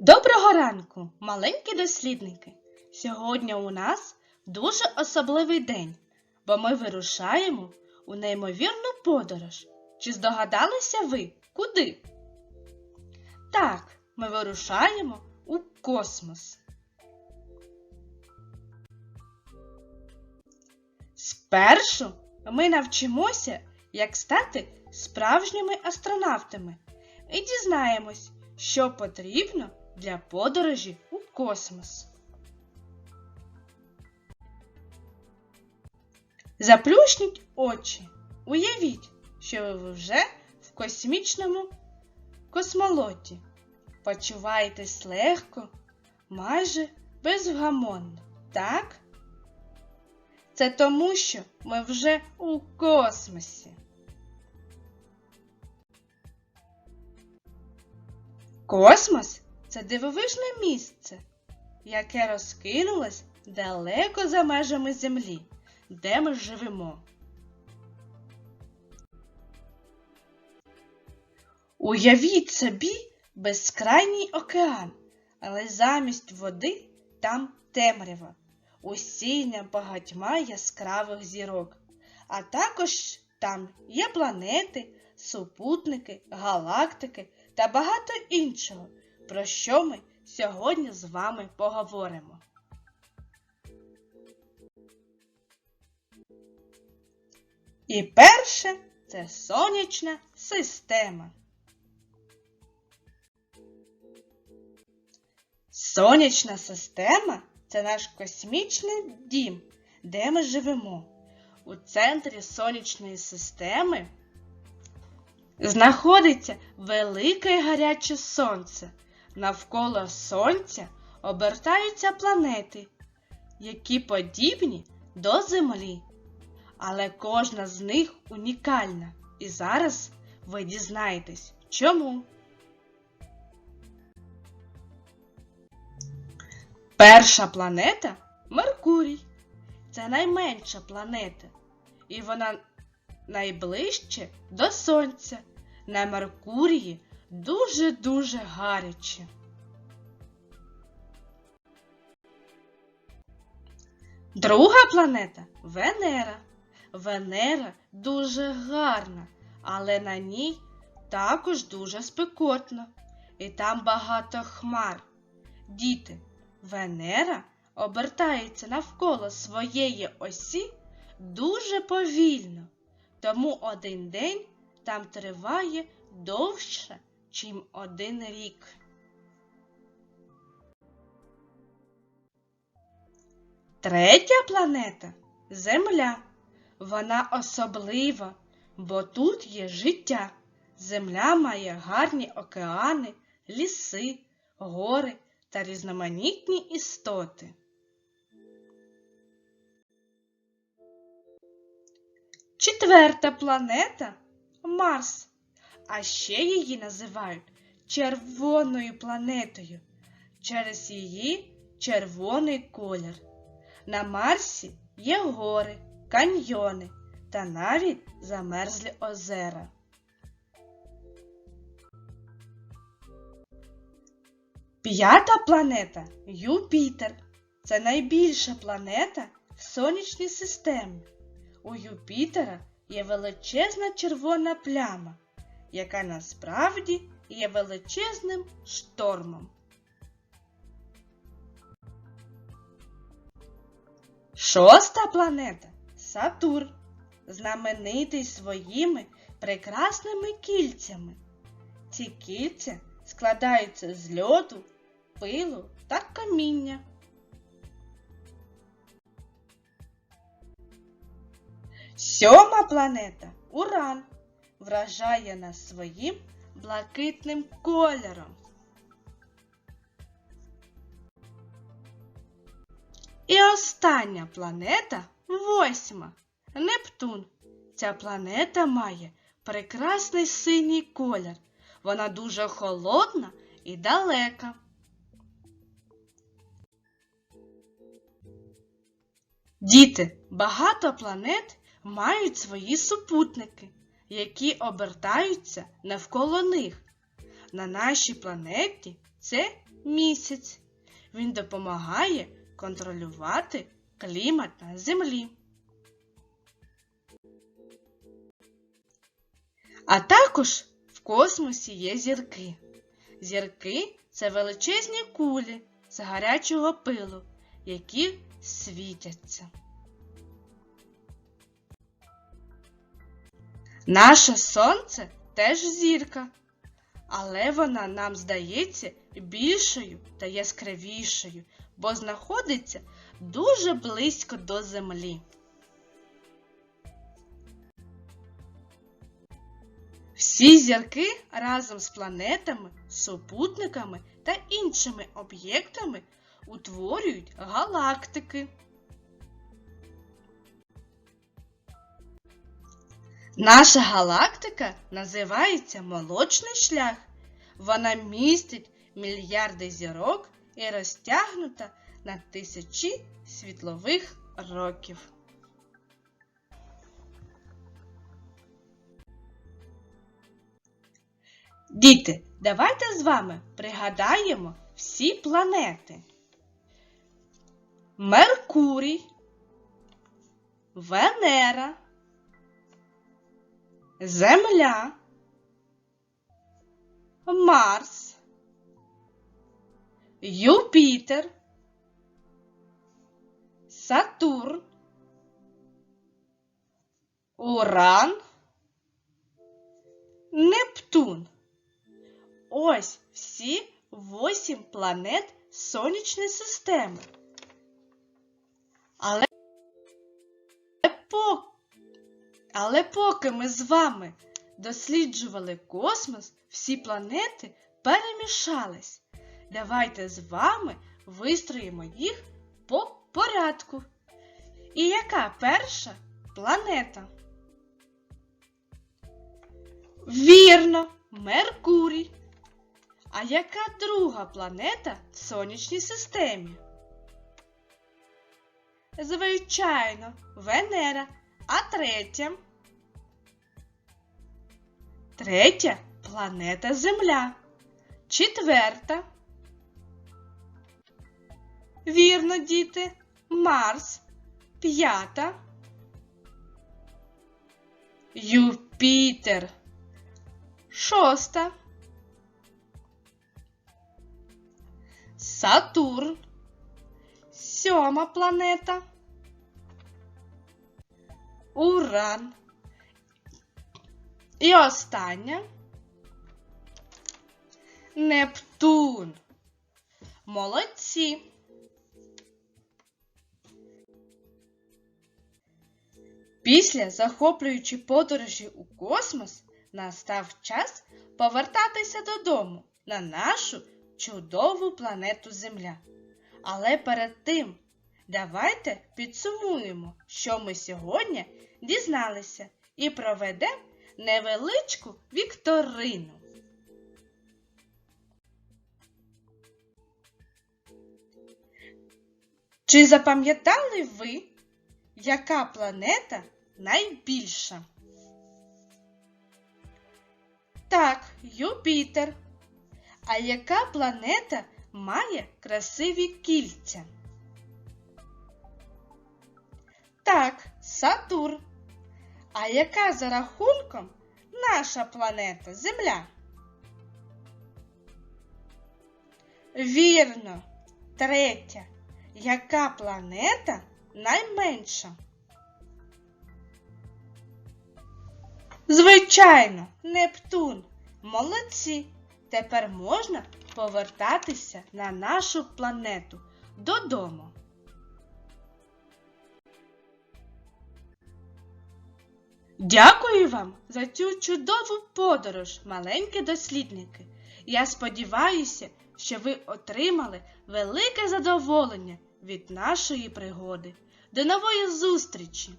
Доброго ранку, маленькі дослідники! Сьогодні у нас дуже особливий день, бо ми вирушаємо у неймовірну подорож. Чи здогадалися ви, куди? Так, ми вирушаємо у космос. Спершу ми навчимося, як стати справжніми астронавтами і дізнаємось, що потрібно для подорожі у космос. Заплющніть очі. Уявіть, що ви вже в космічному космолоті. Почуваєтесь легко, майже безвгамонно, так? Це тому, що ми вже у космосі. Космос це дивовижне місце, яке розкинулось далеко за межами Землі, де ми живемо. Уявіть собі безкрайній океан, але замість води там темрява, усійня багатьма яскравих зірок, а також там є планети, супутники, галактики та багато іншого, про що ми сьогодні з вами поговоримо. І перше це сонячна система. Сонячна система це наш космічний дім, де ми живемо. У центрі сонячної системи знаходиться велике гаряче сонце. Навколо сонця обертаються планети, які подібні до Землі. Але кожна з них унікальна. І зараз ви дізнаєтесь, чому. Перша планета Меркурій. Це найменша планета, і вона найближче до Сонця. На Меркурії дуже-дуже гаряче. Друга планета Венера. Венера дуже гарна, але на ній також дуже спекотно. І там багато хмар. Діти, Венера обертається навколо своєї осі дуже повільно, тому один день там триває довше, чим один рік. Третя планета Земля. Вона особлива, бо тут є життя. Земля має гарні океани, ліси, гори та різноманітні істоти. Четверта планета Марс. А ще її називають червоною планетою через її червоний колір. На Марсі є гори, каньйони та навіть замерзлі озера. П'ята планета Юпітер. Це найбільша планета в сонячній системі. У Юпітера є величезна червона пляма, яка насправді є величезним штормом. Шоста планета Сатурн, знаменитий своїми прекрасними кільцями. Ці кільця складаються з льоду, пилу та каміння. Сьома планета Уран вражає нас своїм блакитним кольором. І остання планета восьма Нептун. Ця планета має прекрасний синій колір. Вона дуже холодна і далека. Діти, багато планет мають свої супутники, які обертаються навколо них. На нашій планеті це місяць. Він допомагає контролювати клімат на землі. А також в космосі є зірки. Зірки це величезні кулі з гарячого пилу, які світяться. Наше сонце теж зірка, але вона нам здається більшою та яскравішою, бо знаходиться дуже близько до землі. Всі зірки разом з планетами, супутниками та іншими об'єктами утворюють галактики. Наша галактика називається Молочний шлях. Вона містить мільярди зірок і розтягнута на тисячі світлових років. Діти, давайте з вами пригадаємо всі планети. Меркурій, Венера, Земля, Марс, Юпітер, Сатурн, Уран, Нептун. Ось всі восім планет Сонячної системи. Але, по... Але поки ми з вами досліджували космос, всі планети перемішались. Давайте з вами вистроїмо їх по порядку. І яка перша планета? Вірно, Меркурій. А яка друга планета в сонячній системі? Звичайно, Венера. А третя? Третя планета Земля. Четверта. Вірно, діти. Марс. П'ята. Юпітер. Шоста. Сатурн. Сьома планета. Уран. І остання. Нептун. Молодці. Після захоплюючої подорожі у космос настав час повертатися додому на нашу чудову планету Земля. Але перед тим давайте підсумуємо, що ми сьогодні дізналися і проведемо невеличку вікторину. Чи запам'ятали ви, яка планета найбільша? Так, Юпітер. А яка планета має красиві кільця? Так, Сатурн. А яка за рахунком наша планета Земля? Вірно, третя. Яка планета найменша? Звичайно, Нептун. Молодці. Тепер можна повертатися на нашу планету додому. Дякую вам за цю чудову подорож, маленькі дослідники. Я сподіваюся, що ви отримали велике задоволення від нашої пригоди. До нової зустрічі!